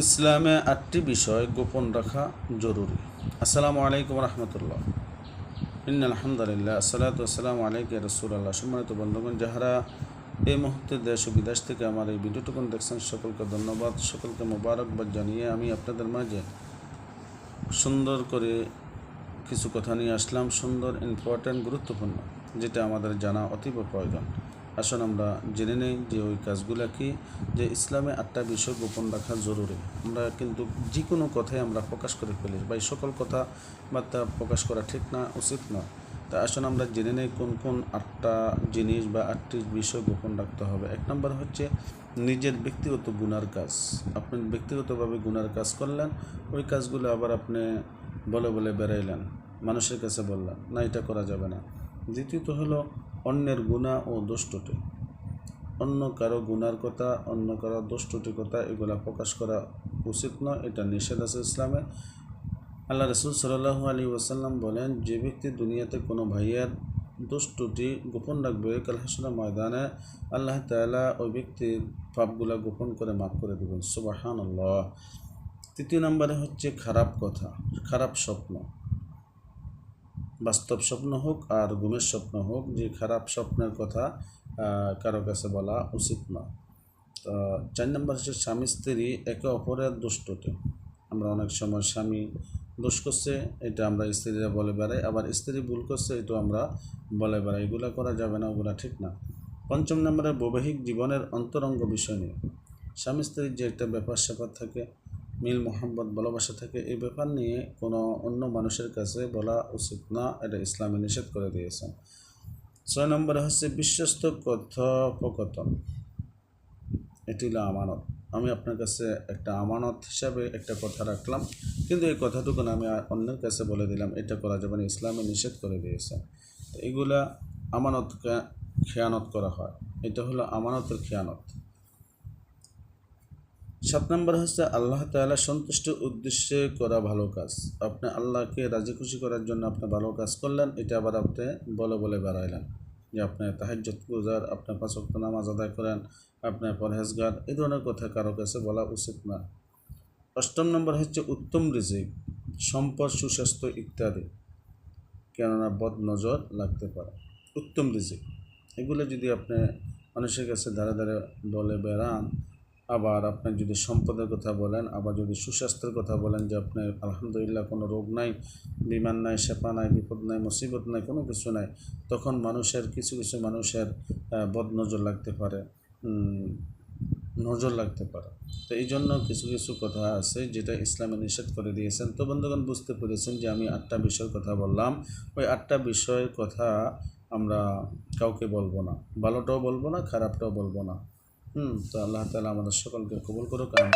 ইসলামে আটটি বিষয় গোপন রাখা জরুরি। আসসালামু আলাইকুম রহমতুল্লাহ। ইন আলহামদুলিল্লাহ, আসসালাতু আসসালামু আলাইকুম রসুল্লাহ সম্মানিত বন্ধুগণ, যাহারা এই মুহূর্তে দেশ ও বিদেশ থেকে আমার এই ভিডিওটুকুন দেখছেন, সকলকে ধন্যবাদ, সকলকে মোবারকবাদ জানিয়ে আমি আপনাদের মাঝে সুন্দর করে কিছু কথা নিয়ে আসলাম। সুন্দর ইম্পর্ট্যান্ট গুরুত্বপূর্ণ, যেটা আমাদের জানা অতীব প্রয়োজন। আসুন আমরা জেনে নেই যে ওই কাজগুলো কি, যে ইসলামে আটটা বিষয় গোপন রাখা জরুরি। আমরা কিন্তু যে কোনো কথাই আমরা প্রকাশ করে ফেলি, বা এই সকল কথা বার্তা প্রকাশ করা ঠিক না, উচিত না তা আসুন আমরা জেনে নেই কোন কোন আটটা জিনিস বা আটটি বিষয় গোপন রাখতে হবে। এক নম্বর হচ্ছে নিজের ব্যক্তিগত গুনার কাজ। আপনি ব্যক্তিগতভাবে গুনার কাজ করলেন, ওই কাজগুলো আবার আপনি বলে বলে বেড়াইলেন, মানুষের কাছে বললেন, না, এটা করা যাবে না। দ্বিতীয়ত হলো অন্যের গুণা ও দোষ্টটি অন্য কারও গুনার কথা, অন্য কারও দোষ্টটি কথা এগুলা প্রকাশ করা উচিত নয়, এটা নিষেধ আছে ইসলামে। আল্লাহ রসুল সাল্লাহ আলী ওয়াসাল্লাম বলেন, যে ব্যক্তি দুনিয়াতে কোনো ভাইয়ের দোষ্টটি গোপন রাখবে, কাল হাসনা ময়দানে আল্লাহ তালা ওই ব্যক্তির পাপগুলা গোপন করে মাফ করে দেবেন। সুবাহান তৃতীয় নম্বরে হচ্ছে খারাপ কথা, খারাপ স্বপ্ন। বাস্তব স্বপ্ন হোক আর ঘুমের স্বপ্ন হোক, যে খারাপ স্বপ্নের কথা কারও কাছে বলা উচিত না। তো চার নম্বর হচ্ছে স্বামী স্ত্রী একে অপরের দুষ্টতে। আমরা অনেক সময় স্বামী দোষ করছে, এটা আমরা স্ত্রীরা বলে বেড়াই, আবার স্ত্রী ভুল করছে এটা আমরা বলে বেড়াই। এগুলো করা যাবে না, ওগুলো ঠিক না। পঞ্চম নম্বরে বৈবাহিক জীবনের অন্তরঙ্গ বিষয় নিয়ে। স্বামী স্ত্রীর যে একটা ব্যাপার স্যাপার থাকে মিল, মোহাম্মদ ভালোবাসা থাকে এই ব্যাপার নিয়ে কোনো অন্য মানুষের কাছে বলা উচিত না, এটা ইসলামে নিষেধ করে দিয়েছেন ছয় নম্বরে হচ্ছে বিশ্বস্ত কথোপকথন। এটি হলো আমানত। আমি আপনার কাছে একটা আমানত হিসাবে একটা কথা রাখলাম, কিন্তু এই কথাটুকু আমি অন্যের কাছে বলে দিলাম, এটা করা যাবে না, ইসলামে নিষেধ করে দিয়েছে। তো এগুলা আমানতকে খেয়ানত করা হয়। এটা হলো আমানতের খেয়ানত। সাত নম্বর হচ্ছে আল্লাহ তালা সন্তুষ্ট উদ্দেশ্যে করা ভালো কাজ। আপনি আল্লাহকে রাজি খুশি করার জন্য আপনি ভালো কাজ করলেন, এটা আবার আপনি বলে বলে বেড়াইলেন। যে আপনি তাহাজ্জত গুজার আপনার পাঁচ ওয়াক্ত নামাজ আদায় করেন আপনার পরহেজগার, এই ধরনের কথা কারও কাছে বলা উচিত না। অষ্টম নম্বর হচ্ছে উত্তম রিজিক, সম্পদ, সুস্বাস্থ্য ইত্যাদি। কেননা বদ নজর লাগতে পারে। উত্তম রিজিক, এগুলো যদি আপনি মানুষের কাছে ধারে ধারে বলে বেড়ান আবার আপনি যদি সম্পদের কথা বলেন, আবার যদি সুস্বাস্থ্যের কথা বলেন যে আপনার আলহামদুলিল্লাহ কোনো রোগ নাই, বিমান নাই, সেপা নাই, বিপদ নাই, মুসিবত নাই, কোনো কিছু নাই, তখন মানুষের, কিছু কিছু মানুষের বদনজর লাগতে পারে নজর লাগতে পারে। তো এই জন্য কিছু কিছু কথা আছে যেটা ইসলামে নিষেধ করে দিয়েছেন। তো বন্ধুগণ, বুঝতে পেরেছেন যে আমি আটটা বিষয়ের কথা বললাম। ওই আটটা বিষয়ের কথা আমরা কাউকে বলব না। ভালোটাও বলব না, খারাপটাও বলব না। হুম তো আল্লাহ তালা আমাদের সকলকে কবুল করুক আমি